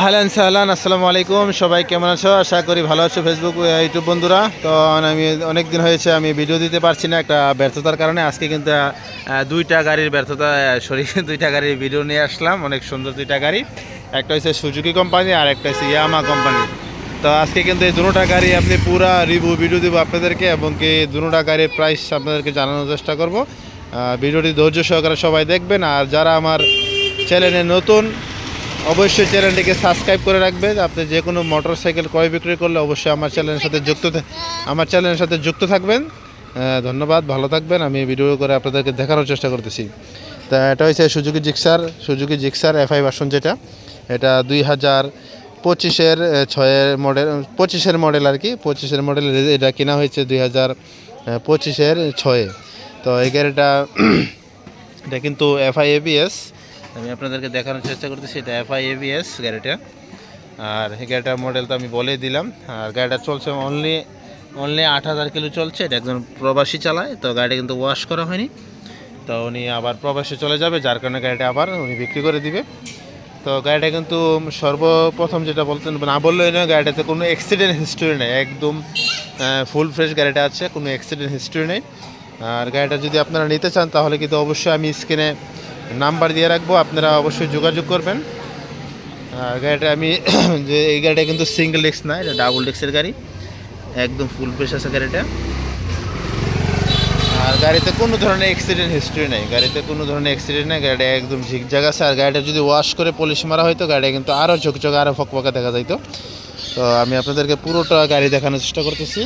আহলান সাহলান, আসসালামু আলাইকুম। সবাই কেমন আছো? আশা করি ভালো আছো ফেসবুক ইউটিউব বন্ধুরা। তো আমি অনেক দিন হয়েছে আমি ভিডিও দিতে পারছি না একটা ব্যর্থতার কারণে। আজকে কিন্তু দুইটা গাড়ির ব্যর্থতা সরি, দুইটা গাড়ির ভিডিও নিয়ে আসলাম। অনেক সুন্দর দুইটা গাড়ি। একটা হচ্ছে সুজুকি কোম্পানি আর একটা হচ্ছে ইয়ামা কোম্পানি তো আজকে কিন্তু এই দুটোটা গাড়ি আপনি পুরা রিভিউ ভিডিও দেবো আপনাদেরকে এবং কি দুটোটা গাড়ির প্রাইস আপনাদেরকে জানানোর চেষ্টা করব। ভিডিওটি ধৈর্য সহকারে সবাই দেখবেন। আর যারা আমার চ্যানেলে নতুন অবশ্যই চ্যানেলটিকে সাবস্ক্রাইব করে রাখবেন। আপনি যে কোনো মোটর সাইকেল ক্রয় বিক্রয় করলে অবশ্যই আমার চ্যানেলের সাথে যুক্ত আমার চ্যানেলের সাথে যুক্ত থাকবেন। ধন্যবাদ, ভালো থাকবেন। আমি ভিডিও করে আপনাদেরকে দেখানোর চেষ্টা করতেছি। তা এটা হয়েছে Suzuki Gixxer Suzuki Gixxer FI version যেটা। এটা দুই হাজার পঁচিশের ছয়ের মডেল পঁচিশের মডেল আর কি। পঁচিশের মডেল এটা কেনা হয়েছে দুই হাজার পঁচিশের ছয়ে। তো এই গাড়িটা, এটা কিন্তু এফআই এবিএস আমি আপনাদেরকে দেখানোর চেষ্টা করতেছি এটা এফআই এবিএস গাড়িটা। আর এই গাড়িটার মডেল তো আমি বলেই দিলাম। আর গাড়িটা চলছে অনলি অনলি আট হাজার কিলো চলছে। এটা একজন প্রবাসী চালায়, তো গাড়িটা কিন্তু ওয়াশ করা হয়নি। তো উনি আবার প্রবাসে চলে যাবে, যার কারণে গাড়িটা আবার উনি বিক্রি করে দিবে। তো গাড়িটা কিন্তু সর্বপ্রথম যেটা বলতেন না বললেই না গাড়িটাতে কোনো অ্যাক্সিডেন্ট হিস্ট্রি নেই। একদম ফুল ফ্রেশ গাড়িটা আছে, কোনো অ্যাক্সিডেন্ট হিস্ট্রি নেই। আর গাড়িটা যদি আপনারা নিতে চান, তাহলে কিন্তু অবশ্যই আমি স্ক্রিনে নাম্বার দিয়ে রাখব, আপনারা অবশ্যই যোগাযোগ করবেন। গাড়িটা আমি যে এই গাড়িটা কিন্তু সিঙ্গেল ডিস্ক না, এটা ডাবল ডিস্কের গাড়ি। একদম ফুল ফ্রেশ আছে গাড়িটা। আর গাড়িতে কোনো ধরনের অ্যাক্সিডেন্ট হিস্ট্রি নেই, গাড়িতে কোনো ধরনের অ্যাক্সিডেন্ট নেই, গাড়িটা একদম ঝিকঝাক আছে। আর গাড়িটা যদি ওয়াশ করে পলিশ মারা হয়তো গাড়িটা কিন্তু আরও ঝকঝকে আরও ফকফকা দেখা যাইতো। তো আমি আপনাদেরকে পুরোটা গাড়ি দেখানোর চেষ্টা করতেছি।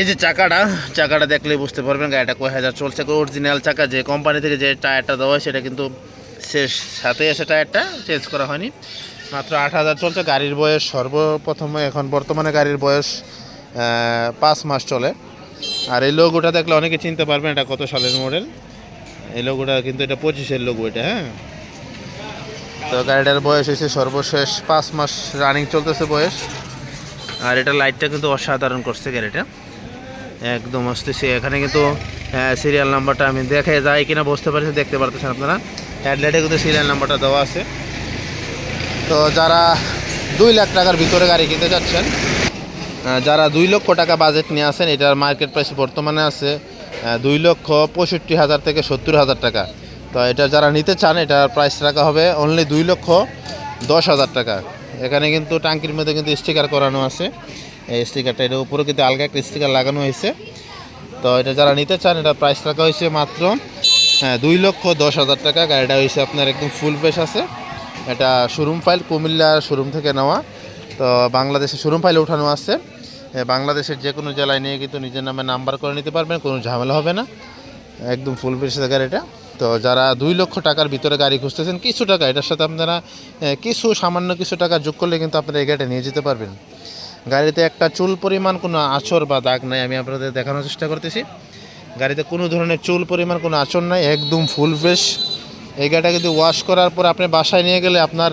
এই যে চাকাটা চাকাটা দেখলেই বুঝতে পারবেন গাড়িটা কয় হাজার চলছে। অরিজিনাল চাকা, যে কোম্পানি থেকে যে টায়ারটা দেওয়া হয়, সেটা কিন্তু শেষ। সাথে এসে টায়ারটা চেঞ্জ করা হয়নি। মাত্র আট হাজার চলছে, গাড়ির বয়স সর্বপ্রথমে এখন বর্তমানে গাড়ির বয়স পাঁচ মাস চলে। আর এই লোগোটা দেখলে অনেকে চিনতে পারবেন এটা কত সালের মডেল এই লোগোটা কিন্তু এটা পঁচিশের লোগো এটা হ্যাঁ। তো গাড়িটার বয়স হয়েছে সর্বশেষ পাঁচ মাস রানিং চলতেছে বয়স। আর এটা লাইটটা কিন্তু অসাধারণ করছে গাড়িটা। একদম আসতেছে। এখানে কিন্তু সিরিয়াল নাম্বারটা আমি দেখে যাই কিনা বুঝতে পারছি দেখতে পারতেছেন আপনারা। হেডলাইটে কিন্তু সিরিয়াল নাম্বারটা দেওয়া আছে। তো যারা দুই লাখ টাকার ভিতরে গাড়ি কিনতে চাচ্ছেন যারা দুই লক্ষ টাকা বাজেট নিয়ে আসেন এটার মার্কেট প্রাইস বর্তমানে আছে দুই লক্ষ পঁয়ষট্টি হাজার থেকে সত্তর হাজার টাকা। তো এটা যারা নিতে চান, এটার প্রাইস রাখা হবে অনলি দুই লক্ষ দশ হাজার টাকা। এখানে কিন্তু টাঙ্কির মধ্যে কিন্তু স্টিকার করানো আছে। এই স্টিকারটা এটার উপরে কিন্তু আলগা একটা স্টিকার লাগানো হয়েছে। তো এটা যারা নিতে চান, এটা প্রাইস রাখা হয়েছে মাত্র হ্যাঁ দুই লক্ষ দশ হাজার টাকা। গাড়িটা হয়েছে আপনার একদম ফুল ফ্রেশ আছে। এটা শোরুম ফাইল কুমিল্লা শোরুম থেকে নেওয়া। তো বাংলাদেশে শোরুম ফাইলে উঠানো আছে। বাংলাদেশের যে কোনো জেলায় নিয়ে কিন্তু নিজের নামে নাম্বার করে নিতে পারবেন, কোনো ঝামেলা হবে না। একদম ফুল ফ্রেশ গাড়িটা। তো যারা দুই লক্ষ টাকার ভিতরে গাড়ি খুঁজতেছেন, কিছু টাকা, এটার সাথে আপনারা কিছু সামান্য কিছু টাকা যোগ করলে কিন্তু আপনারা এই গাড়িটা নিয়ে যেতে পারবেন। গাড়িতে একটা চুল পরিমাণ কোনো আঁচড় বা দাগ নাই, আমি আপনাদের দেখানোর চেষ্টা করতেছি। গাড়িতে কোনো ধরনের চুল পরিমাণ কোনো আঁচড় নাই, একদম ফুল ফ্রেশ এই গাড়িটা কিন্তু ওয়াশ করার পর আপনি বাসায় নিয়ে গেলে আপনার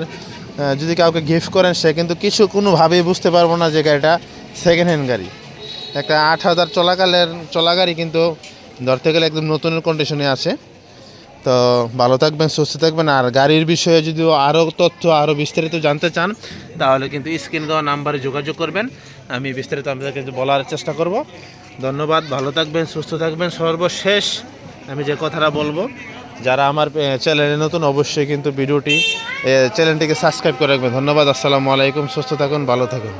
যদি কাউকে গিফট করেন, সে কিন্তু কিছু কোনোভাবেই বুঝতে পারব না যে গাড়িটা সেকেন্ড হ্যান্ড গাড়ি। একটা আট হাজার চলাকালের চলা গাড়ি কিন্তু ধরতে গেলে একদম নতুনের কন্ডিশনে আছে। তো ভালো থাকবেন, সুস্থ থাকবেন। আর গাড়ির বিষয়ে যদি আরও তথ্য, আরও বিস্তারিত জানতে চান তাহলে কিন্তু স্ক্রিন দেওয়া নাম্বারে যোগাযোগ করবেন। আমি বিস্তারিত আপনাদের কিন্তু বলার চেষ্টা করব। ধন্যবাদ, ভালো থাকবেন, সুস্থ থাকবেন। সর্বশেষ আমি যে কথাটা বলব, যারা আমার চ্যানেলে নতুন অবশ্যই কিন্তু ভিডিওটি চ্যানেলটিকে সাবস্ক্রাইব করে রাখবেন। ধন্যবাদ, আসসালামু আলাইকুম, সুস্থ থাকুন, ভালো থাকুন।